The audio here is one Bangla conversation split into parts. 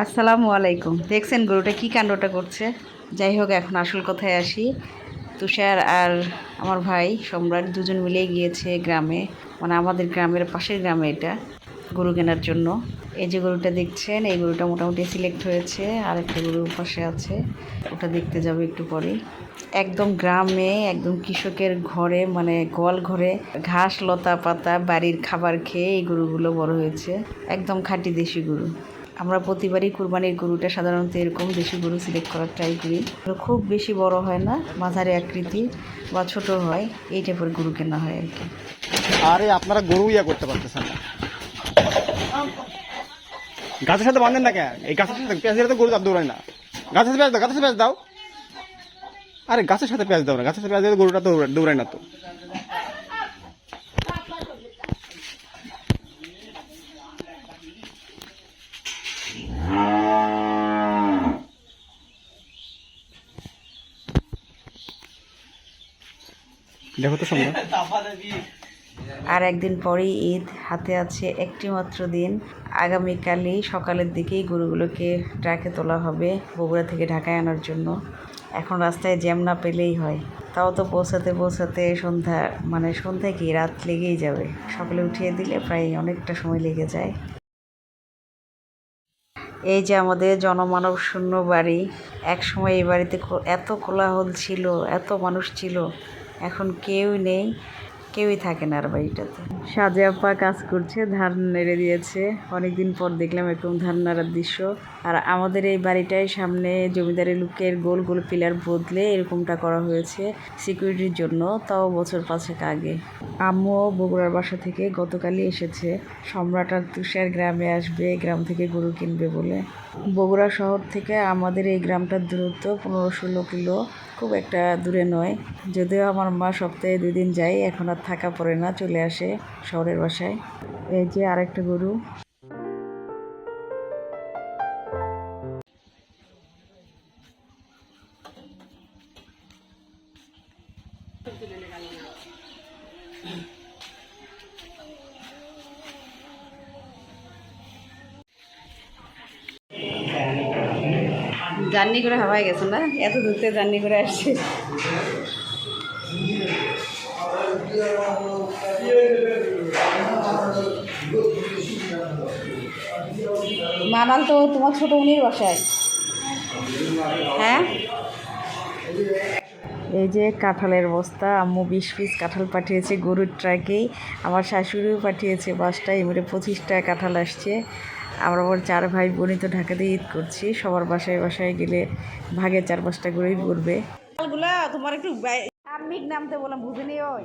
আসসালামু আলাইকুম। দেখছেন গরুটা কি কাণ্ডটা করছে? যাই হোক, এখন আসল কথায় আসি। তুষার আর আমার ভাই সম্রাট দুজন মিলে গিয়েছে গ্রামে। মানে আমাদের গ্রামের পাশের গ্রামে এটা গরু কেনার জন্য। এই যে গরুটা দেখছেন, এই গরুটা মোটামুটি সিলেক্ট হয়েছে। আর একটা গরু পাশে আছে। ওটা দেখতে যাবে একটু পরে একদম গ্রামে, একদম কৃষকের ঘরে মানে গোয়াল ঘরে ঘাস, লতা পাতা, বাড়ির খাবার খেয়ে এই গরুগুলো বড় হয়েছে। একদম খাঁটি দেশি গরু। আমরা প্রতিবারই কুরবানির গরুটা সাধারণত এরকম দেশি গরু সিলেক্ট করার ট্রাই করি। খুব বেশি বড় হয় না, মাঝারি আকৃতি বা ছোট হয়, এই টাইপের গরু কেনা হয় আর কি। আরে আপনারা গরু ইয়া করতে পারতেছেন না। গাছের সাথে বাঁধেন না কেন? এই গাছের সাথে পেঁয়াজের তো গরু দৌড়ায় না। গাছের সাথে পেঁয়াজ দাও, গাছের সাথে পেঁয়াজ দাও। আরে গাছের সাথে পেঁয়াজ দাও না, গাছের সাথে পেঁয়াজ গরুটা দৌড়ায় না তো। দেখো তো সম্ভব আর একদিন পরেই ঈদ, হাতে আছে একটি মাত্র দিন। আগামীকালই সকালের দিকেই গরুগুলোকে ট্রাকে তোলা হবে বগুড়া থেকে ঢাকায় আনার জন্য। এখন রাস্তায় জ্যাম না পেলেই হয়। তাও তো পৌঁছাতে পৌঁছাতে সন্ধ্যা মানে সন্ধ্যায় কি, রাত লেগেই যাবে। সকালে উঠিয়ে দিলে প্রায় অনেকটা সময় লেগে যায়। এই যে আমাদের জনমানব শূন্য বাড়ি, একসময় এই বাড়িতে এত কোলাহল ছিল, এত মানুষ ছিল। এখন কেউ নেই, কেউই থাকে না আর বাড়িটাতে। সাজে আপা কাজ করছে, ধান নেড়ে দিয়েছে। অনেকদিন পর দেখলাম এরকম ধান নাড়ার দৃশ্য। আর আমাদের এই বাড়িটায় সামনে জমিদারি লুকের গোল গোল পিলার বদলে এরকমটা করা হয়েছে সিকিউরিটির জন্য, তাও বছর পাঁচেক আগে। আম্মুও বগুড়ার বাসা থেকে গতকালই এসেছে। সম্রাট আর তুষার গ্রামে আসবে গ্রাম থেকে গরু কিনবে বলে। বগুড়া শহর থেকে আমাদের এই গ্রামটার দূরত্ব পনেরো ষোলো কিলো খুব একটা দূরে নয়। যদিও আমার মা সপ্তাহে দুদিন যায়, এখন আর থাকা পড়ে না, চলে আসে শহরের বাসায়। এই যে আরেকটা গরু। জার্নি করে হাওয়ায় গেছে না? এত দূর থেকে জার্নি করে আসছে। মানাল তো তোমার ছোট উনির বাসায়। হ্যাঁ? এই যে কাঁঠালের বস্তা, আম্মু বিশ পিস কাঁঠাল পাঠিয়েছে গরুর ট্রাকেই আমার শাশুড়িও পাঠিয়েছে বাসটা এবারে পঁচিশটা কাঁঠাল আসছে। আমরা আবার চার ভাই বোনই তো ঢাকাতে ঈদ করছি। সবার বাসায় বাসায় গেলে ভাগে চার পাঁচটা করেই পড়বে তোমার একটু আম্মিক নামতে বললাম বুঝিনি ওই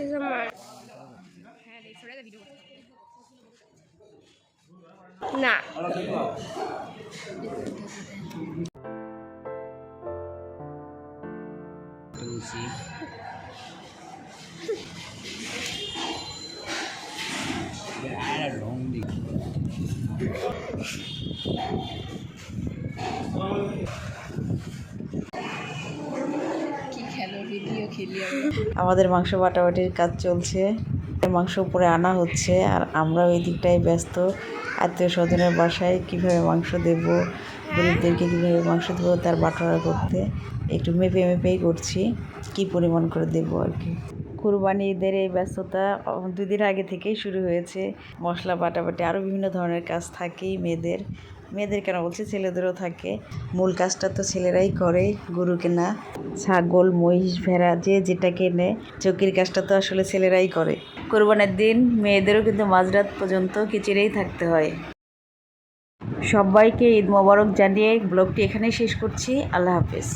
লাগতেছে আমার না আমাদের মাংস বাটাবাটির কাজ চলছে। মাংস উপরে আনা হচ্ছে আর আমরা ওই দিকটাই ব্যস্ত। আত্মীয় স্বজনের বাসায় কীভাবে মাংস দেব, গরিবদেরকে কীভাবে মাংস দেবো, তার বাটোয়ারা করতে। একটু মেপে মেপেই করছি, কি পরিমাণ করে দেবো আর কি। কুরবানি ঈদের এই ব্যস্ততা দুদিন আগে থেকেই শুরু হয়েছে। মশলা, বাটাবাটি আরও বিভিন্ন ধরনের কাজ থাকেই মেয়েদের। মেয়েদের কেন বলছি? ছেলেদেরও থাকে। মূল কাজটা তো ছেলেরাই করে গরু কেনা ছাগল, মহিষ, ভেড়া, যে যেটা কেনে চকির কাজটা তো আসলে ছেলেরাই করে। কোরবানের দিন মেয়েদেরও কিন্তু মাঝরাত পর্যন্ত কিচিরেই থাকতে হয়। সবাইকে ঈদ মোবারক জানিয়ে ব্লগটি এখানেই শেষ করছি। আল্লাহ হাফেজ।